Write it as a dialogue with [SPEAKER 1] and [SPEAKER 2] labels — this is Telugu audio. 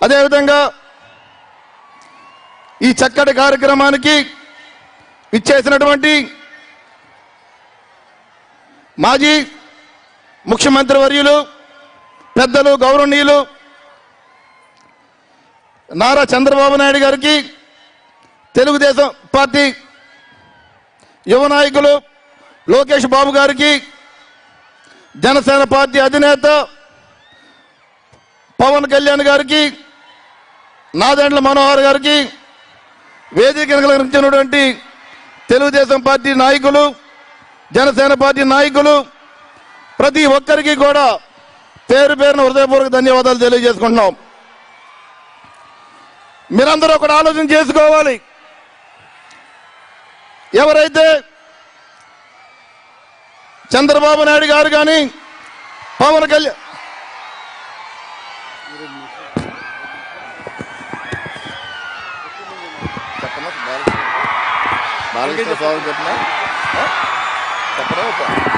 [SPEAKER 1] అదేవిధంగా ఈ చక్కటి కార్యక్రమానికి ఇచ్చేసినటువంటి మాజీ ముఖ్యమంత్రి వర్యులు పెద్దలు గౌరవనీయులు నారా చంద్రబాబు నాయుడు గారికి తెలుగుదేశం పార్టీ యువ నాయకులు లోకేష్ బాబు గారికి జనసేన పార్టీ అధినేత పవన్ కళ్యాణ్ గారికి నాదెండ్ల మనోహర్ గారికి వేదిక అలంకరించినటువంటి తెలుగుదేశం పార్టీ నాయకులు జనసేన పార్టీ నాయకులు ప్రతి ఒక్కరికి కూడా పేరు పేరున హృదయపూర్వక ధన్యవాదాలు తెలియజేసుకుంటున్నాం. మీరందరూ ఒకటి ఆలోచన చేసుకోవాలి. ఎవరైతే చంద్రబాబు నాయుడు గారు కానీ Pawan Kalyan Marley está falando de Capitão, pô.